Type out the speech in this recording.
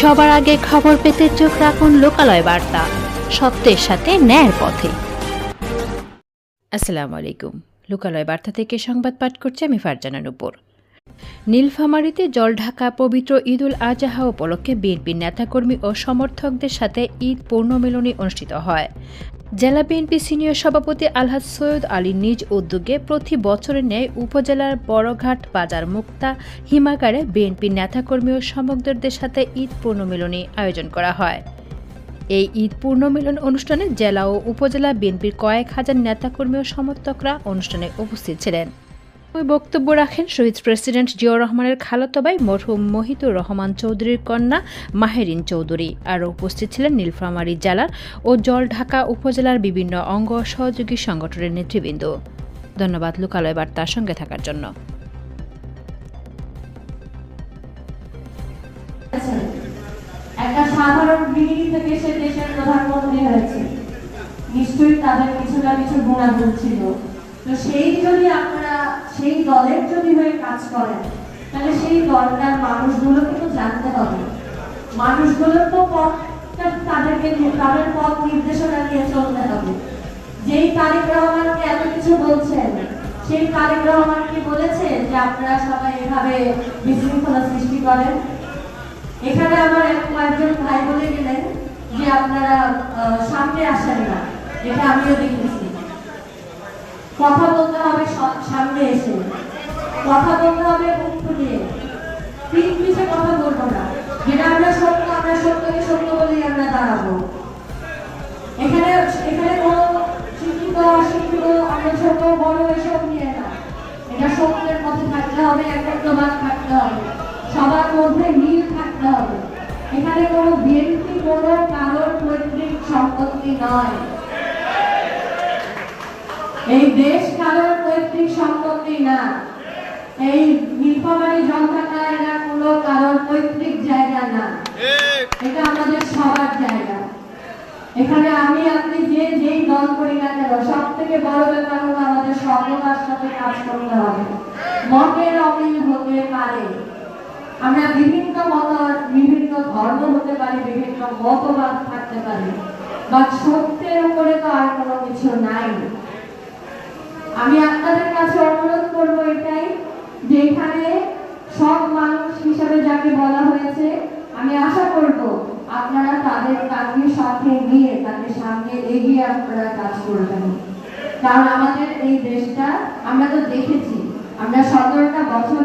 সবার আগে খবর পেতে চোখ রাখুন লোকালয় বার্তা। সত্যের সাথে ন্যায়ের পথে। আসসালামু আলাইকুম। লোকালয় বার্তা থেকে সংবাদ পাঠ করছে আমি ফারজানার উপর। নীলফামারীতে জলঢাকা পবিত্র ঈদ উল আজহা উপলক্ষে বিএনপির নেতাকর্মী ও সমর্থকদের সাথে ঈদ পূর্ণমিলনী অনুষ্ঠিত হয়। জেলা বিএনপি সিনিয়র সভাপতি আলহাজ সৈয়দ আলী নিজ উদ্যোগে প্রতি বছরের ন্যায় উপজেলার বড়ঘাট বাজার মুক্তা হিমাগারে বিএনপি নেতাকর্মী ও সমগ্রদের সাথে ঈদ পূর্ণমিলনী আয়োজন করা হয়। এই ঈদ পূর্ণমিলন অনুষ্ঠানে জেলা ও উপজেলা বিএনপির কয়েক হাজার নেতাকর্মী ও সমর্থকরা অনুষ্ঠানে উপস্থিত ছিলেন। ওই বক্তব্য রাখেন শহীদ প্রেসিডেন্ট জিয়াউর রহমানের খালাতো ভাই মরহুম মহিতুর রহমান চৌধুরীর কন্যা মাহেরিন চৌধুরী। আরও উপস্থিত ছিলেন নীলফামারী জেলার ও জলঢাকা উপজেলার বিভিন্ন অঙ্গ সহযোগী সংগঠনের নেতৃবৃন্দ। ধন্যবাদ লোকালয় বার্তার সঙ্গে থাকার জন্য। একটা সাধারণ গৃহিণী থেকে সে দেশের প্রধানমন্ত্রী হয়েছে। নিশ্চয়ই তাদের কিছু না কিছু গুণাগুণ ছিল। তো সেই যদি আপনারা, সেই দলের যদি হয়ে কাজ করেন, তাহলে সেই দলটার মানুষগুলোকে তো জানতে হবে। মানুষগুলোর তো পথটা তাদেরকে তাদের পথ নির্দেশনা নিয়ে চলতে হবে। যেই তারেক রহমানকে এত কিছু বলছেন? সেই তারেক রহমান কি বলেছে যে আপনারা সবাই এভাবে বিশৃঙ্খলা সৃষ্টি করেন? এখানে আমার এক কয়েকজন ভাই বলে গেলেন যে আপনারা সামনে আসেন না। এটা আমিও দেখেছি। কথা বলতে হবে সামনে এসে। কথা বলতে হবে মুখ ফুলিয়ে পিঠ পিছে কথা বলব না। যেটা আমরা সত্য, আমরা সত্যকে সত্য বলেই আমরা দাঁড়াবো। এখানে এখানে কোনো শিক্ষিত, অশিক্ষিত আমরা ছোট বড় এসব নিয়ে না। এটা সত্যের পথে থাকতে হবে একত্রবাদ থাকতে হবে। সবার মধ্যে মিল থাকতে হবে। এখানে কোনো বিএনপি কোনো কারোর পৈতৃক সম্পত্তি নয়। এই দেশ কারোর পৈতৃক সম্পত্তি না। এই নীলফামারী জনতা এরা কোনো কারোর পৈতৃক জায়গা না। এটা আমাদের সবার জায়গা। এখানে আমি, আপনি যে যেই দল করি না কেন সব থেকে বড় ব্যাপার হলো আমাদের সর্বদার সাথে কাজ করতে হবে। মতের অমিল হতে পারে। আমরা বিভিন্ন মত, বিভিন্ন ধর্ম হতে পারি, বিভিন্ন মতবাদ থাকতে পারি। বা সত্যের উপরে তো আর কোনো কিছু নাই। আমি আপনাদের কাছে অনুরোধ করব এটাই যে এখানে সব মানুষ হিসাবে যাকে বলা হয়েছে, আমি আশা করব আপনারা তাদের কাছে সাথে নিয়ে, তাদের সামনে এগিয়ে আপনারা কাজ করবেন কারণ আমাদের এই দেশটা আমরা তো দেখেছি, আমরা সতেরোটা বছর